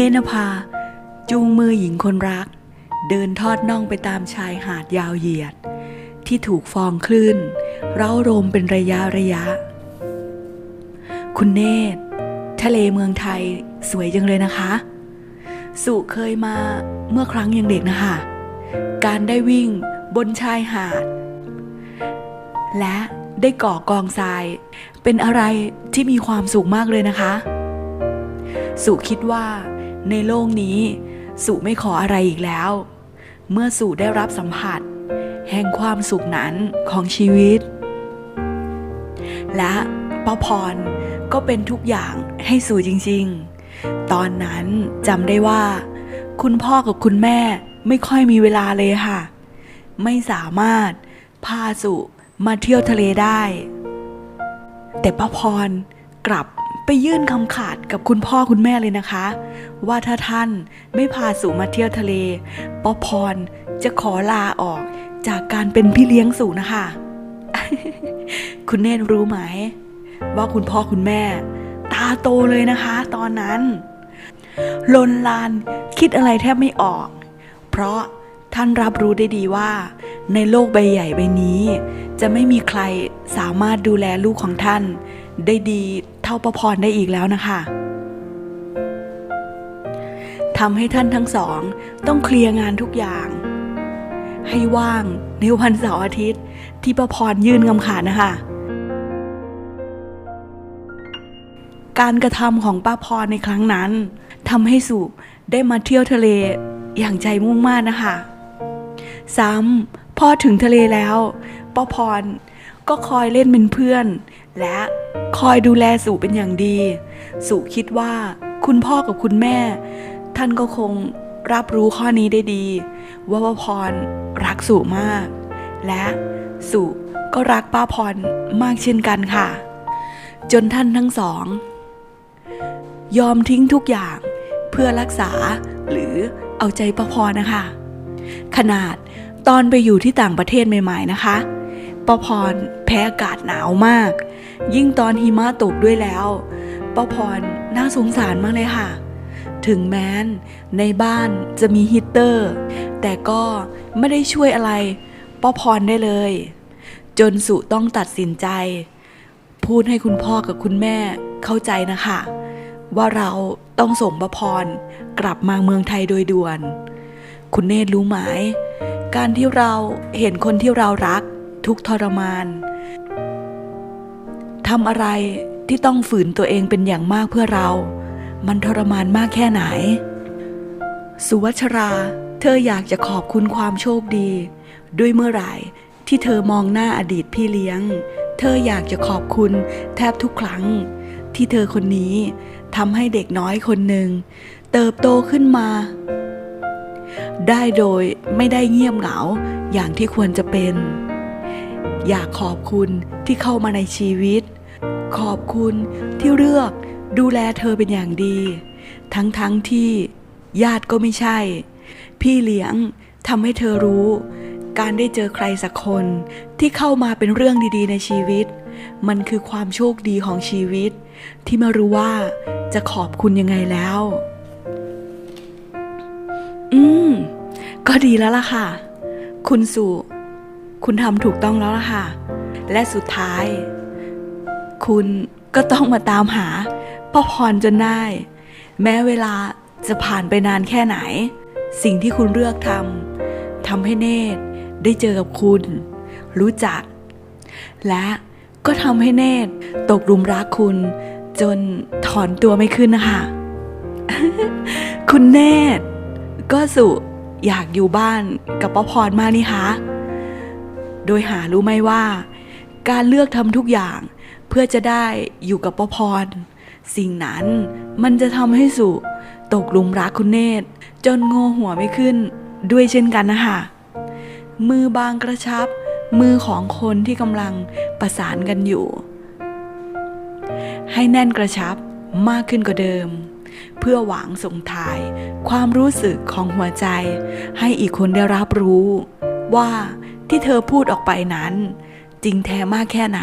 เนนภา จูงมือหญิงคนรัก เดินทอดน่องไปตามชายหาดยาวเหยียด ที่ถูกฟองคลื่น เร้าโรมเป็นระยะระยะ คุณเนตรทะเลเมืองไทยสวยจังเลยนะคะ สุเคยมาเมื่อครั้งยังเด็กนะคะ การได้วิ่งบนชายหาด และได้ก่อกองทราย เป็นอะไรที่มีความสุขมากเลยนะคะ สุคิดว่า ในโลกนี้ สุไม่ขออะไรอีกแล้ว เมื่อสุได้รับสัมผัส แห่งความสุขนั้นของชีวิต และป้าพรก็เป็นทุกอย่างให้สุจริง ๆ ตอนนั้นจำได้ว่า คุณพ่อกับคุณแม่ไม่ค่อยมีเวลาเลยค่ะ ไม่สามารถพาสุมาเที่ยวทะเลได้ แต่ป้าพรกลับ ไปยื่นคำขาดกับคุณพ่อคุณแม่เลยนะคะ ว่าถ้าท่านไม่พาสุมาเที่ยวทะเลป้าพรจะขอลาออกจากการเป็นพี่เลี้ยงสุนะคะ คุณเนตรรู้ไหม ว่าคุณพ่อคุณแม่ ตาโตเลยนะคะ ตอนนั้น ลนลานคิดอะไรแทบไม่ออก เพราะท่านรับรู้ได้ดีว่า ในโลกใบใหญ่ใบนี้ จะไม่มีใครสามารถดูแลลูกของท่าน ได้ดี เท่าประพรได้อีกแล้วนะคะทำให้ท่านทั้งสองต้องเคลียร์งานทุกอย่าง ให้ว่างในวันเสาร์อาทิตย์ที่ประพรยื่นคำขาดนะคะ การกระทำของป้าพรในครั้งนั้นทำให้สุได้มาเที่ยวทะเลอย่างใจมุ่งมั่นนะคะ ซ้ำพอถึงทะเลแล้วป้าพรก็คอยเล่นเป็นเพื่อน และคอยดูแลสุเป็นอย่างดีสุคิดว่าคุณพ่อกับคุณแม่ ท่านก็คงรับรู้ข้อนี้ได้ดี ว่าป้าพรรักสุมาก และสุก็รักป้าพรมากเช่นกันค่ะ จนท่านทั้งสอง ยอมทิ้งทุกอย่างเพื่อรักษาหรือเอาใจป้าพรนะคะ ขนาดตอนไปอยู่ที่ต่างประเทศใหม่ ๆ นะคะป้าพรแพ้อากาศหนาวมาก ยิ่งตอนหิมะตกด้วยแล้วป้าพรน่าสงสารมากเลยค่ะ ถึงแม้นในบ้านจะมีฮีตเตอร์ แต่ก็ไม่ได้ช่วยอะไรป้าพรได้เลย จนสุต้องตัดสินใจ พูดให้คุณพ่อกับคุณแม่เข้าใจนะคะ ว่าเราต้องส่งประพรกลับมาเมืองไทยโดยด่วน คุณเนตรรู้ไหมการที่เราเห็นคนที่เรารักทุกทรมาน ทำอะไรที่ต้องฝืนตัวเองเป็นอย่างมากเพื่อเรา มันทรมานมากแค่ไหน สุวัชรา เธออยากจะขอบคุณความโชคดี ด้วยเมื่อไหร่ที่เธอมองหน้าอดีตพี่เลี้ยง เธออยากจะขอบคุณแทบทุกครั้ง ที่เธอคนนี้ทำให้เด็กน้อยคนหนึ่ง เติบโตขึ้นมา ได้โดยไม่ได้เงียบเหงาอย่างที่ควรจะเป็น อยากขอบคุณที่เข้ามาในชีวิต ขอบคุณที่เลือกดูแลเธอเป็นอย่างดี ทั้งๆทที่ญาติก็ไม่ใช่ พี่เลี้ยงทำให้เธอรู้ การได้เจอใครสักคนที่เข้ามาเป็นเรื่องดีๆ ในชีวิต มันคือความโชคดีของชีวิต ที่มารู้ว่าจะขอบคุณยังไงแล้ว อืม ก็ดีแล้วล่ะค่ะ คุณสุคุณทำถูกต้องแล้วล่ะค่ะ และสุดท้าย คุณก็ต้องมาตามหาป้าพรจนได้ แม้เวลาจะผ่านไปนานแค่ไหน สิ่งที่คุณเลือกทำทำให้เนตรได้เจอกับคุณ รู้จัก และก็ทำให้เนตรตกลุมรักคุณ จนถอนตัวไม่ขึ้นนะคะ คุณเนตรก็สุอยากอยู่บ้านกับป้าพรมากนี่คะ โดยหารู้ไหมว่า การเลือกทำทุกอย่าง เพื่อจะได้อยู่กับป้าพร สิ่งนั้นมันจะทำให้สุตกหลุมรักคุณเนตร จนโงหัวไม่ขึ้นด้วยเช่นกันนะคะมือบางกระชับ มือของคนที่กำลังประสานกันอยู่ ให้แน่นกระชับมากขึ้นกว่าเดิม เพื่อหวังส่งถ่าย ความรู้สึกของหัวใจ ให้อีกคนได้รับรู้ ว่าที่เธอพูดออกไปนั้น จริงแท้มากแค่ไหน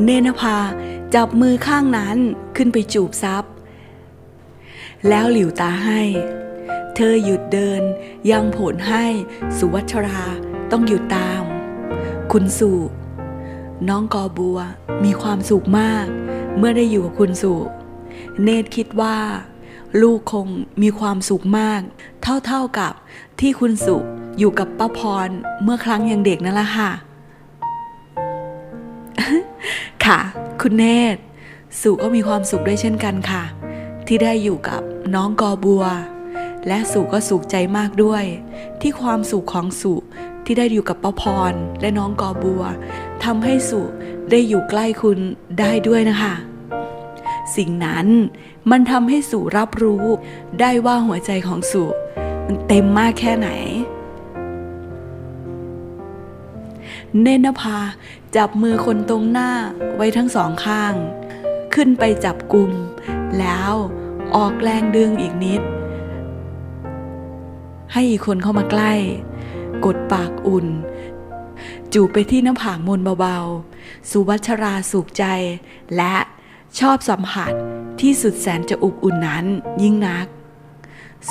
เนนภาจับมือข้างนั้นขึ้นไปจูบซับแล้วหลิวตาให้ เธอหยุดเดินยังผลให้สุวัชราต้องหยุดตาม คุณสุน้องกอบัวมีความสุขมาก เมื่อได้อยู่กับคุณสุเนตรคิดว่า ลูกคงมีความสุขมาก เท่าๆกับที่คุณสุอยู่กับป้าพรเมื่อครั้งยังเด็กนั่นแหละค่ะ ค่ะ คุณเนตรสุก็มีความสุขด้วยเช่นกันค่ะ ที่ได้อยู่กับน้องกอบัว และสุก็สุขใจมากด้วย ที่ความสุขของสุที่ได้อยู่กับป้าพรและน้องกอบัวทำให้สุได้อยู่ใกล้คุณได้ด้วยนะคะ สิ่งนั้นมันทำให้สุรับรู้ได้ว่าหัวใจของสุมันเต็มมากแค่ไหน เนนภา จับมือคนตรงหน้าไว้ทั้งสองข้าง ขึ้นไปจับกลุ่ม แล้วออกแรงดึงอีกนิด ให้อีกคนเข้ามาใกล้ กดปากอุ่น จูบไปที่หน้าผากมนเบาๆ สุวัชราสุขใจ และชอบสัมผัสที่สุดแสนจะอบอุ่นนั้นยิ่งนัก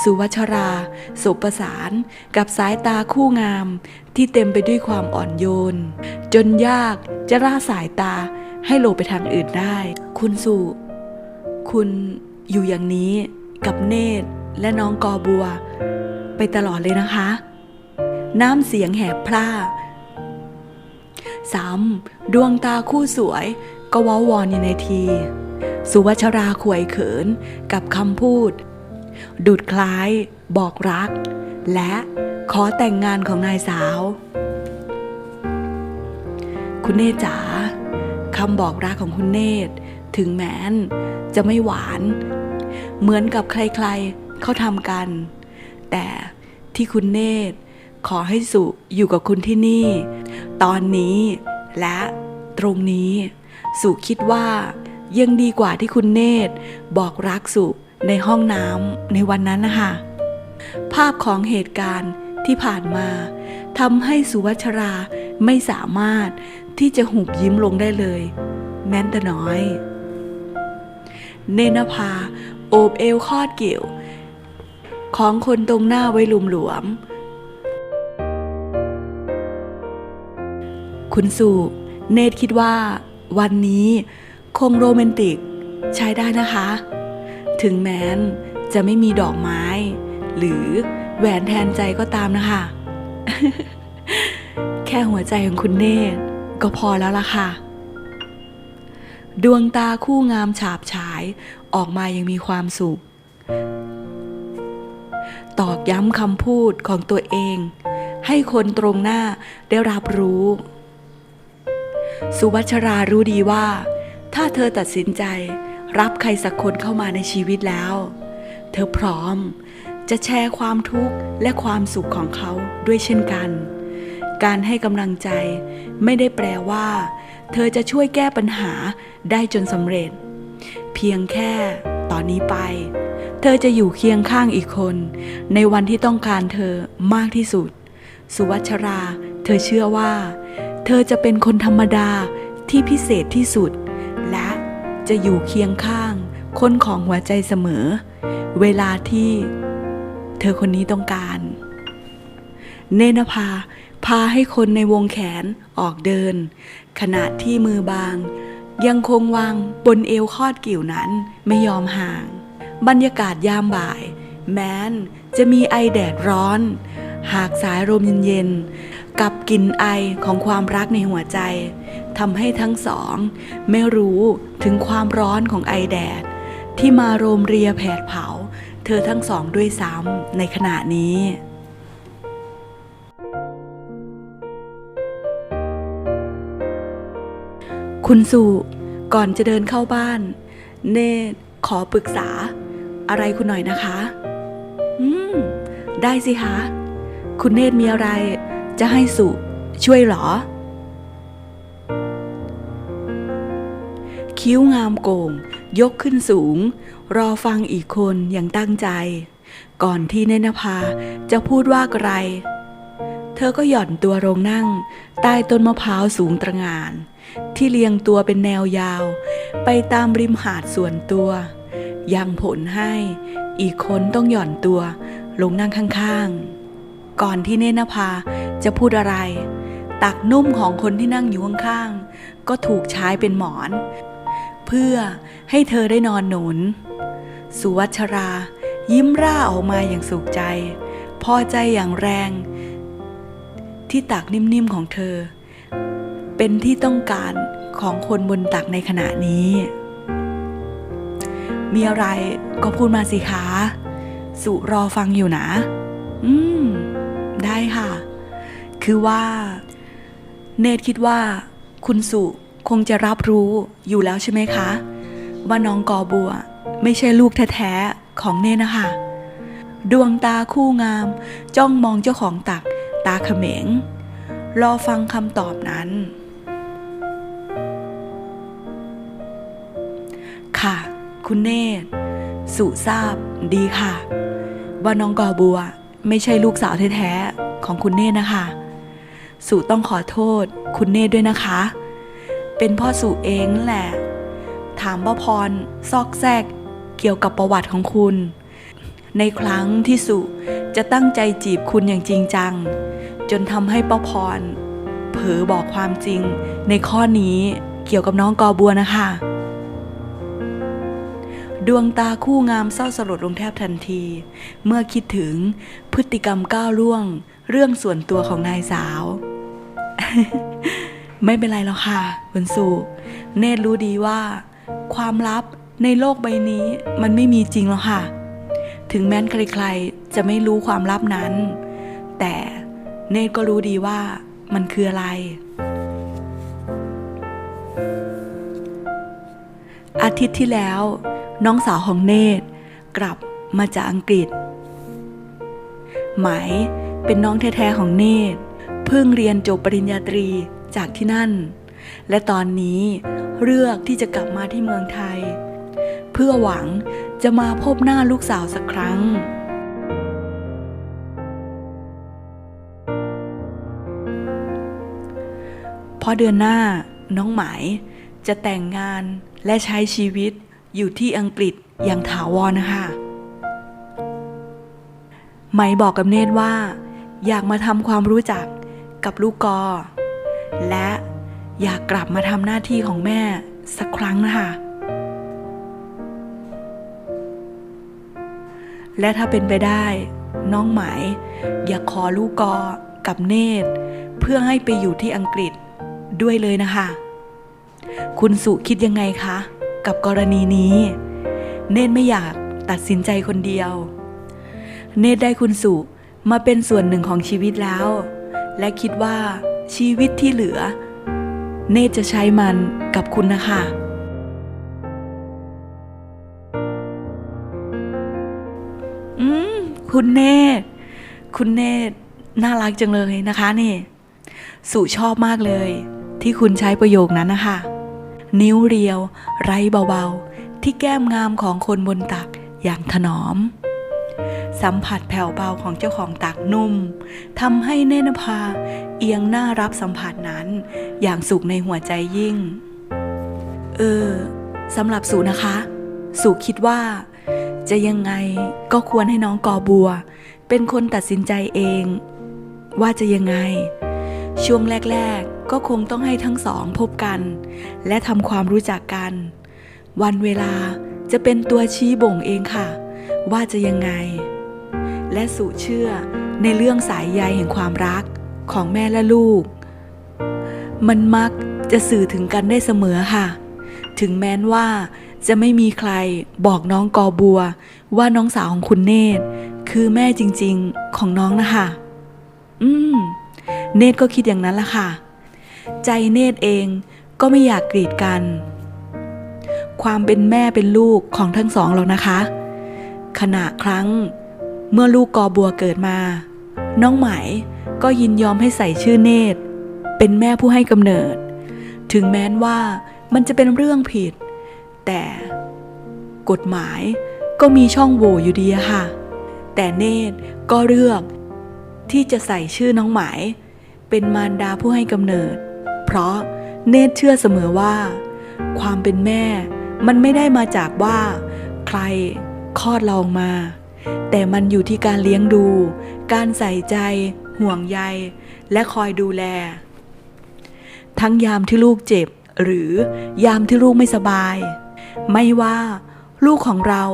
สุวัชราสบประสาน กับสายตาคู่งาม ที่เต็มไปด้วยความอ่อนโยน จนยากจะล่าสายตาให้โลไปทางอื่นได้ คุณสุคุณอยู่อย่างนี้กับเนตรและน้องกอบัว ไปตลอดเลยนะคะ น้ำเสียงแหบพร่าซ้ำดวงตาคู่สวยก็ว้าวอนอยู่ในที สุวัชราขวยเขินกับคำพูด ดุดคล้าย บอกรัก และขอแต่งงานของนายสาว คุณเนตจ๋าคำบอกรักของคุณเนตถึงแม้นจะไม่หวาน เหมือนกับใครๆเขาทำกัน แต่ที่คุณเนตขอให้สุอยู่กับคุณที่นี่ ตอนนี้และตรงนี้ สุคิดว่ายังดีกว่าที่คุณเนตบอกรักสุ ในห้องน้ำในวันนั้นนะคะภาพของเหตุการณ์ที่ผ่านมาทำให้สุวัชราไม่สามารถที่จะหุบยิ้มลงได้เลย แม้แต่น้อย เนนภาโอบเอวคอดเกี่ยว ของคนตรงหน้าไว้หลุมหลวม คุณสุเนตคิดว่า วันนี้คงโรแมนติกใช้ได้นะคะ ถึงแม้นจะไม่มีดอกไม้ หรือแหวนแทนใจก็ตามนะคะ แค่หัวใจของคุณเนตรก็พอแล้วล่ะค่ะ ดวงตาคู่งามฉาบฉายออกมายังมีความสุข ตอกย้ำคำพูดของตัวเอง ให้คนตรงหน้าได้รับรู้ สุวัชรารู้ดีว่า ถ้าเธอตัดสินใจ รับใครสักคนเข้ามาในชีวิตแล้ว เธอพร้อมจะแชร์ความทุกข์และความสุขของเขาด้วยเช่นกัน การให้กำลังใจไม่ได้แปลว่า เธอจะช่วยแก้ปัญหาได้จนสำเร็จ เพียงแค่ตอนนี้ไป เธอจะอยู่เคียงข้างอีกคน ในวันที่ต้องการเธอมากที่สุด สุวัชรา เธอเชื่อว่า เธอจะเป็นคนธรรมดาที่พิเศษที่สุด จะอยู่เคียงข้าง คนของหัวใจเสมอ เวลาที่เธอคนนี้ต้องการ เนนภาพาให้คนในวงแขนออกเดิน ขณะที่มือบาง ยังคงวางบนเอวคอดกิ่วนั้นไม่ยอมห่าง บรรยากาศยามบ่าย แม้นจะมีไอแดดร้อน หากสายลมเย็นๆกับกลิ่นไอของความรักในหัวใจ ทำให้ทั้งสอง ไม่รู้ถึงความร้อนของไอแดด ที่มาโรมเรียแผดเผา เธอทั้งสองด้วยซ้ำในขณะนี้คุณสุก่อนจะเดินเข้าบ้าน เนตขอปรึกษา อะไรคุณหน่อยนะคะ อืม ได้สิคะ คุณเนตมีอะไร จะให้สุช่วยหรอ คิ้วงามโก่ง ยกขึ้นสูง รอฟังอีกคนอย่างตั้งใจ ก่อนที่เนนภาจะพูดว่าอะไร เธอก็หย่อนตัวลงนั่ง ใต้ต้นมะพร้าวสูงตระหงาน ที่เรียงตัวเป็นแนวยาว ไปตามริมหาดส่วนตัว ยังผลให้อีกคนต้องหย่อนตัว ลงนั่งข้างๆ ก่อนที่เนนภาจะพูดอะไร ตักนุ่มของคนที่นั่งอยู่ข้างๆก็ถูกใช้เป็นหมอน เพื่อให้เธอได้นอนหนุน สุวัชรา ยิ้มร่าออกมาอย่างสุขใจ พอใจอย่างแรง ที่ตักนิ่มๆของเธอ เป็นที่ต้องการของคนบนตักในขณะนี้ มีอะไรก็พูดมาสิคะ สุรอฟังอยู่นะ อืม ได้ค่ะ คือว่า เนตคิดว่า คุณสุ คงจะรับรู้อยู่แล้วใช่ไหมคะ ว่าน้องกอบัวไม่ใช่ลูกแท้ๆของเนตรนะคะ ดวงตาคู่งาม จ้องมองเจ้าของตัก ตาเขม็งรอฟังคำตอบนั้น ค่ะ คุณเนตรสุทราบดีค่ะ ว่าน้องกอบัวไม่ใช่ลูกสาวแท้ๆของคุณเนตรนะคะ สุต้องขอโทษคุณเนตรด้วยนะคะ เป็นพ่อสุเองแหละ ถามป้าพรซอกแซกเกี่ยวกับประวัติของคุณ ในครั้งที่สุจะตั้งใจจีบคุณอย่างจริงจัง จนทำให้ป้าพร เผลอบอกความจริง ในข้อนี้เกี่ยวกับน้องกอบัวนะคะ ดวงตาคู่งามเศร้าสลดลงแทบทันที เมื่อคิดถึงพฤติกรรมก้าวล่วง เรื่องส่วนตัวของนายสาว ไม่เป็นไรหรอกค่ะคุณสุเนตรรู้ดีว่า ความลับในโลกใบนี้มันไม่มีจริงหรอกค่ะ ถึงแม้นใครๆจะไม่รู้ความลับนั้น แต่เนตรก็รู้ดีว่ามันคืออะไร อาทิตย์ที่แล้ว น้องสาวของเนตรกลับมาจากอังกฤษ ไหมเป็นน้องแท้ๆของเนตรเพิ่งเรียนจบปริญญาตรี จากที่นั่น และตอนนี้เลือกที่จะกลับมาที่เมืองไทย เพื่อหวังจะมาพบหน้าลูกสาวสักครั้งเพราะเดือนหน้าน้องหมายจะแต่งงานและใช้ชีวิตอยู่ที่อังกฤษอย่างถาวรนะคะ ไหมบอกกับเนตรว่า อยากมาทำความรู้จักกับลูกกอ และอยากกลับมาทำหน้าที่ของแม่สักครั้งนะคะ และถ้าเป็นไปได้ น้องไหมายอยากขอลูกกอกับเนตร เพื่อให้ไปอยู่ที่อังกฤษด้วยเลยนะคะ คุณสุคิดยังไงคะ กับกรณีนี้ เนตรไม่อยากตัดสินใจคนเดียว เนตรได้คุณสุมาเป็นส่วนหนึ่งของชีวิตแล้ว และคิดว่า ชีวิตที่เหลือ เนตจะใช้มันกับคุณนะคะ อืม คุณเนตคุณเนตน่ารักจังเลยนะคะนี่สุชอบมากเลย ที่คุณใช้ประโยคนั้นนะคะ นิ้วเรียว ไร้เบาๆ ที่แก้มงามของคนบนตักอย่างถนอม สัมผัสแผ่วเบาของเจ้าของตักนุ่มทำให้เนนภาเอียงหน้ารับสัมผัสนั้น อย่างสุขในหัวใจยิ่ง เออสำหรับสุนะคะสุคิดว่า จะยังไงก็ควรให้น้องกอบัว เป็นคนตัดสินใจเอง ว่าจะยังไง ช่วงแรก ๆ ก็คงต้องให้ทั้งสองพบกัน และทำความรู้จักกัน วันเวลาจะเป็นตัวชี้บ่งเองค่ะ ว่าจะยังไง และสุเชื่อในเรื่องสายใยแห่งความรักของแม่และลูก มันมักจะสื่อถึงกันได้เสมอค่ะ ถึงแม้นว่าจะไม่มีใครบอกน้องกอบัว ว่าน้องสาวของคุณเนตร คือแม่จริงๆของน้องนะคะ อืม เนตรก็คิดอย่างนั้นละค่ะ ใจเนตรเองก็ไม่อยากกรีดกัน ความเป็นแม่เป็นลูกของทั้งสองหรอกนะคะ ขณะครั้ง เมื่อลูกกอบัวเกิดมา น้องไหมก็ยินยอมให้ใส่ชื่อเนตร เป็นแม่ผู้ให้กำเนิด ถึงแม้นว่ามันจะเป็นเรื่องผิด แต่กฎหมายก็มีช่องโหว่อยู่ดีอะค่ะ แต่เนตรก็เลือกที่จะใส่ชื่อน้องไหมายเป็นมารดาผู้ให้กำเนิด เพราะเนตรเชื่อเสมอว่า ความเป็นแม่มันไม่ได้มาจากว่า ใครคลอดเราออกมา แต่มันอยู่ที่การเลี้ยงดู การใส่ใจ ห่วงใย และคอยดูแล ทั้งยามที่ลูกเจ็บ หรือยามที่ลูกไม่สบาย ไม่ว่า ลูกของเรา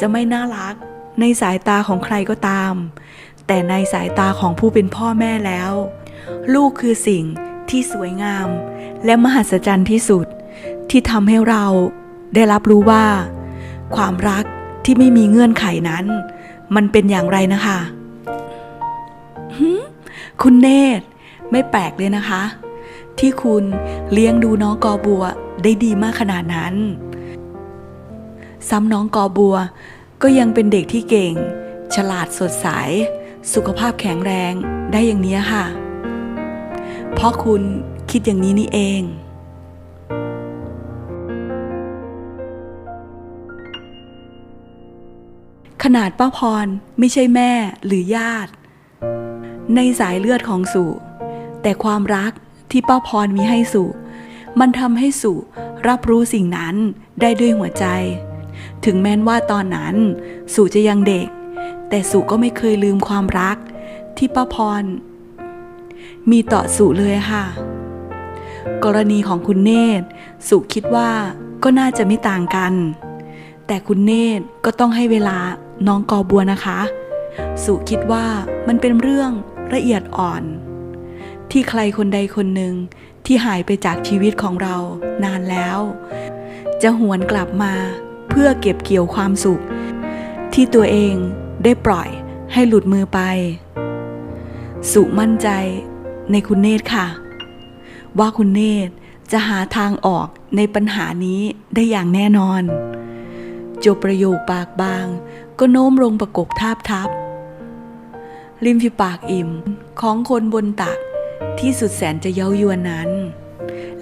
จะไม่น่ารัก ในสายตาของใครก็ตาม แต่ในสายตาของผู้เป็นพ่อแม่แล้ว ลูกคือสิ่งที่สวยงาม และมหัศจรรย์ที่สุด ที่ทำให้เราได้รับรู้ว่า ความรัก ที่ไม่มีเงื่อนไขนั้น มันเป็นอย่างไรนะคะคุณเนตรไม่แปลกเลยนะคะ ที่คุณเลี้ยงดูน้องกอบัวได้ดีมากขนาดนั้น ซ้ำน้องกอบัว ก็ยังเป็นเด็กที่เก่ง ฉลาดสดใส สุขภาพแข็งแรงได้อย่างนี้ค่ะ เพราะคุณคิดอย่างนี้นี่เอง ขนาดป้าพรไม่ใช่แม่หรือญาติ ในสายเลือดของสุแต่ความรักที่ป้าพรมีให้สุมันทำให้สุรับรู้สิ่งนั้นได้ด้วยหัวใจ ถึงแม้นว่าตอนนั้นสุจะยังเด็ก แต่สุก็ไม่เคยลืมความรักที่ป้าพร มีต่อสุเลยค่ะ กรณีของคุณเนตรสุคิดว่าก็น่าจะไม่ต่างกัน แต่คุณเนตรก็ต้องให้เวลา น้องกอบัวนะคะ สุคิดว่ามันเป็นเรื่องละเอียดอ่อน ที่ใครคนใดคนหนึ่งที่หายไปจากชีวิตของเรานานแล้ว จะหวนกลับมาเพื่อเก็บเกี่ยวความสุข ที่ตัวเองได้ปล่อยให้หลุดมือไป สุมั่นใจในคุณเนตรค่ะ ว่าคุณเนตรจะหาทางออกในปัญหานี้ได้อย่างแน่นอน จบประโยคปากบาง ก็โน้มลงประกบทาบทับ ริมฝีปากอิ่มของคนบนตักที่สุดแสนจะเย้ายวนนั้น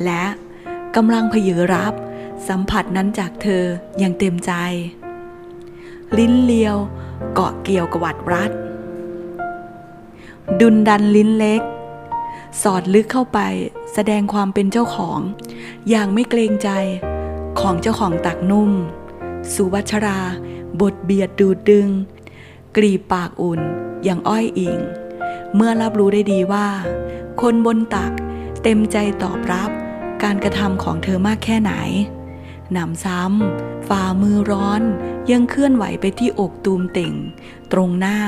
และกำลังเพเยอรับ สัมผัสนั้นจากเธออย่างเต็มใจ ลิ้นเลียวเกาะเกี่ยวกวัดรัด ดุนดันลิ้นเล็ก สอดลึกเข้าไปแสดงความเป็นเจ้าของ อย่างไม่เกรงใจของเจ้าของตักนุ่ม สุวัชรา บทเบียดดูดดึง กรีบปากอุ่นอย่างอ้อยอิง เมื่อรับรู้ได้ดีว่า คนบนตักเต็มใจตอบรับการกระทำของเธอมากแค่ไหนหนำซ้ำฝ่ามือร้อน ยังเคลื่อนไหวไปที่อกตูมเต่ง ตรงหน้า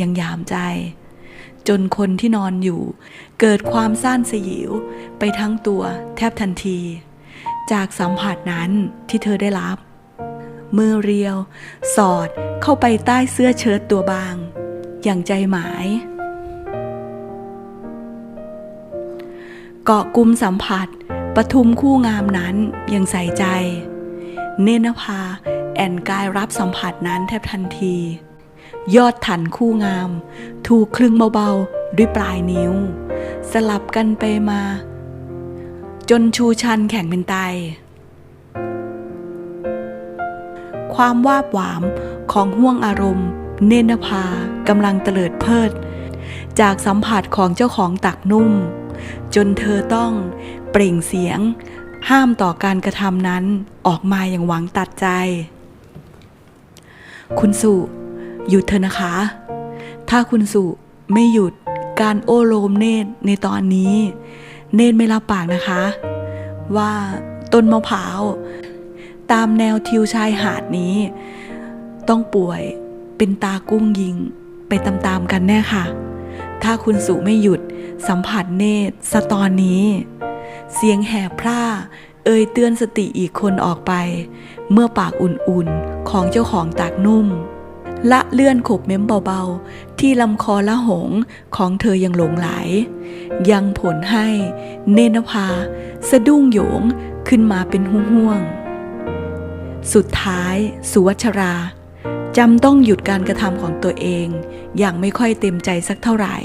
ยังยามใจ จนคนที่นอนอยู่ เกิดความซ่านสยิว ไปทั้งตัวแทบทันที จากสัมผัสนั้นที่เธอได้รับ มือเรียว สอดเข้าไปใต้เสื้อเชิ้ตตัวบาง อย่างใจหมาย เกาะกุมสัมผัสปทุมคู่งามนั้นยังใส่ใจ เนนภา แอนกายรับสัมผัสนั้นแทบทันที ยอดถันคู่งาม ถูกคลึงเบาๆ ด้วยปลายนิ้ว สลับกันไปมา จนชูชันแข่งเป็นไต ความวาบหวามของห่วงอารมณ์ เนนภากำลังเตลิดเพิด จากสัมผัสของเจ้าของตักนุ่ม จนเธอต้องเปล่งเสียง ห้ามต่อการกระทำนั้นออกมาอย่างหวังตัดใจ คุณสุหยุดเถอนะคะ ถ้าคุณสุไม่หยุดการโอโลมเนตรในตอนนี้ เนตรไม่รับปากนะคะ ว่าต้นมะพร้าว ตามแนวทิวชายหาดนี้ ต้องป่วยเป็นตากุ้งยิง ไปตามๆกันแน่ค่ะ ถ้าคุณสุไม่หยุดสัมผัสเนตรสตอนนี้ เสียงแหบพร่า เอ่ยเตือนสติอีกคนออกไป เมื่อปากอุ่นๆ ของเจ้าของตากนุ่ม ละเลื่อนขบเม้มเบาๆ ที่ลำคอละหงของเธอยังหลงไหล ยังผลให้เนนภา สะดุ้งโยงขึ้นมาเป็นห่วงๆ สุดท้าย สุวัชราจำต้องหยุดการกระทำของตัวเอง อย่างไม่ค่อยเต็มใจสักเท่าไหร่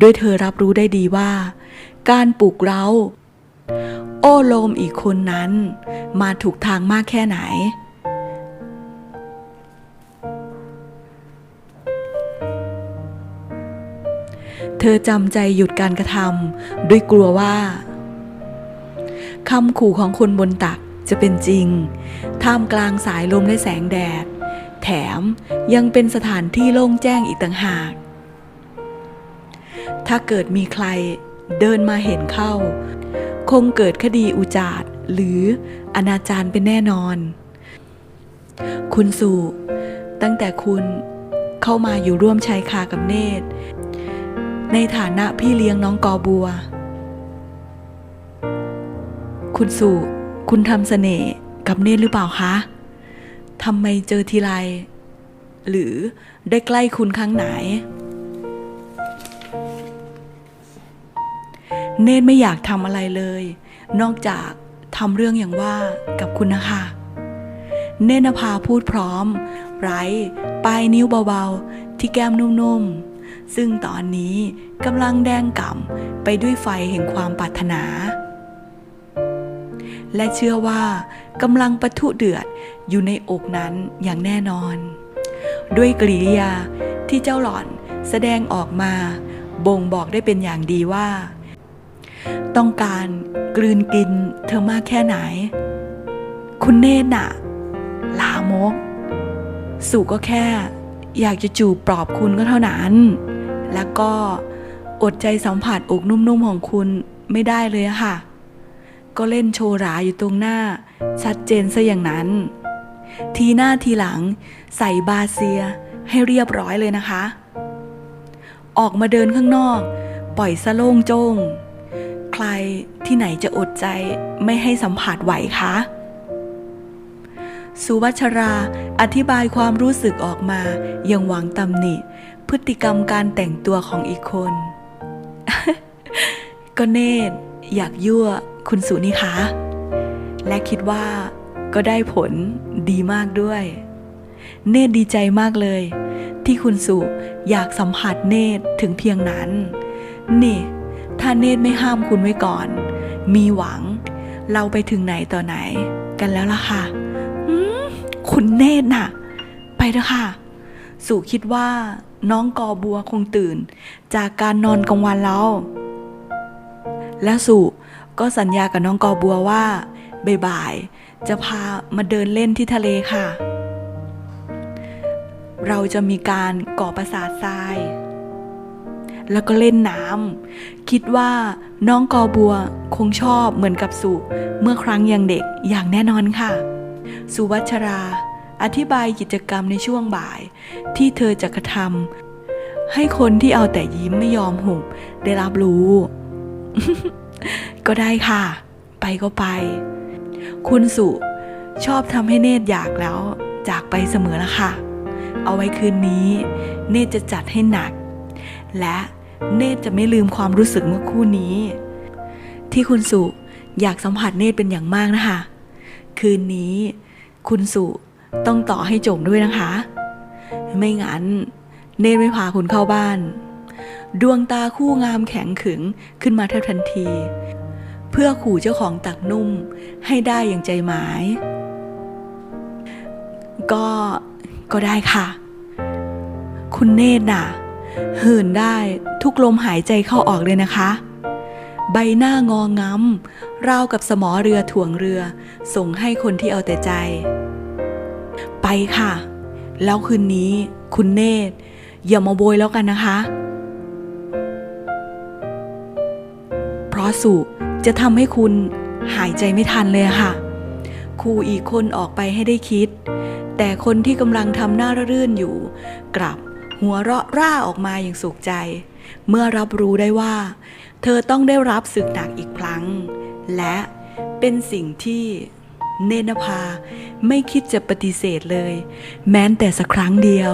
ด้วยเธอรับรู้ได้ดีว่า การปลุกเร้าโอ้โลมอีกคนนั้น มาถูกทางมากแค่ไหน เธอจำใจหยุดการกระทำด้วยกลัวว่าคำขู่ของคนบนตักจะเป็นจริง ท่ามกลางสายลมและแสงแดด แถมยังเป็นสถานที่โล่งแจ้งอีกต่างหาก ถ้าเกิดมีใครเดินมาเห็นเข้า คงเกิดคดีอุจาร์หรืออนาจารเป็นแน่นอน คุณสู่ตั้งแต่คุณเข้ามาอยู่ร่วมชายคากับเนตร ในฐานะพี่เลี้ยงน้องกอบัว คุณสู่คุณทำเสน่ห์ กับเนตรหรือเปล่าคะทำไมเจอทีไร หรือได้ใกล้คุณครั้งไหน เนตรไม่อยากทำอะไรเลย นอกจากทำเรื่องอย่างว่ากับคุณนะคะ เนตรนภาพูดพร้อม ไร้ปลายนิ้วเบาๆ ที่แก้มนุ่มๆ ซึ่งตอนนี้กำลังแดงก่ำไปด้วยไฟแห่งความปรารถนา และเชื่อว่ากำลังปะทุเดือดอยู่ในอกนั้นอย่างแน่นอน ด้วยกริยาที่เจ้าหล่อนแสดงออกมา บ่งบอกได้เป็นอย่างดีว่า ต้องการกลืนกินเธอมากแค่ไหน คุณเนตรน่ะ ลามก สู่ก็แค่ อยากจะจูบปลอบคุณก็เท่านั้น แล้วก็อดใจสัมผัสอกนุ่มๆของคุณไม่ได้เลยค่ะ ก็เล่นโชว์ราอยู่ตรงหน้า ชัดเจนซะอย่างนั้น ทีหน้าทีหลังใส่บาเซียให้เรียบร้อยเลยนะคะ ออกมาเดินข้างนอก ปล่อยสะโล่งโจง ใครที่ไหนจะอดใจไม่ให้สัมผัสไหวคะสุวัชราอธิบายความรู้สึกออกมาย่างหวังตำหนิ พฤติกรรมการแต่งตัวของอีกคน ก็เนตรอยากยั่ว คุณสุนี่คะ และคิดว่าก็ได้ผลดีมากด้วย เนตรดีใจมากเลย ที่คุณสุอยากสัมผัสเนตรถึงเพียงนั้น นี่ ถ้าเนตรไม่ห้ามคุณไว้ก่อน มีหวัง เราไปถึงไหนต่อไหน กันแล้วล่ะค่ะคุณเนตรน่ะ ไปเถอะค่ะ สุคิดว่าน้องกอบัวคงตื่น จากการนอนกลางวันแล้ว และสุ ก็สัญญากับน้องกอบัวว่าบ่ายๆจะพามาเดินเล่นที่ทะเลค่ะ เราจะมีการก่อประสาททราย แล้วก็เล่นน้ำคิดว่าน้องกอบัวคงชอบเหมือนกับสุเมื่อครั้งยังเด็กอย่างแน่นอนค่ะ สุวัชรา อธิบายกิจกรรมในช่วงบ่ายที่เธอจะกระทำให้คนที่เอาแต่ยิ้มไม่ยอมหุบได้รับรู้ ก็ได้ค่ะ ไปก็ไป คุณสุชอบทำให้เนตรอยากแล้ว จากไปเสมอละค่ะ เอาไว้คืนนี้ เนตรจะจัดให้หนัก และเนตรจะไม่ลืมความรู้สึกเมื่อคู่นี้ ที่คุณสุอยากสัมผัสเนตรเป็นอย่างมากนะคะ คืนนี้ คุณสุต้องต่อให้จบด้วยนะคะ ไม่งั้น เนตรไม่พาคุณเข้าบ้าน ดวงตาคู่งามแข็งขึงขึ้นมาแทบทันที เพื่อขู่เจ้าของตักนุ่มให้ได้อย่างใจหมาย ก็ก็ได้ค่ะ คุณเนตรน่ะเหินได้ทุกลมหายใจเข้าออกเลยนะคะ ใบหน้างองง้ำราวกับสมอเรือถ่วงเรือ ส่งให้คนที่เอาแต่ใจ ไปค่ะ แล้วคืนนี้คุณเนตรอย่ามาโบยแล้วกันนะคะ สุจะทำให้คุณหายใจไม่ทันเลยค่ะครูอีกคนออกไปให้ได้คิด แต่คนที่กำลังทำหน้าระรื่นอยู่ กลับหัวเราะร่าออกมาอย่างสุขใจ เมื่อรับรู้ได้ว่า เธอต้องได้รับศึกหนักอีกครั้ง และเป็นสิ่งที่เนนภาไม่คิดจะปฏิเสธเลย แม้แต่สักครั้งเดียว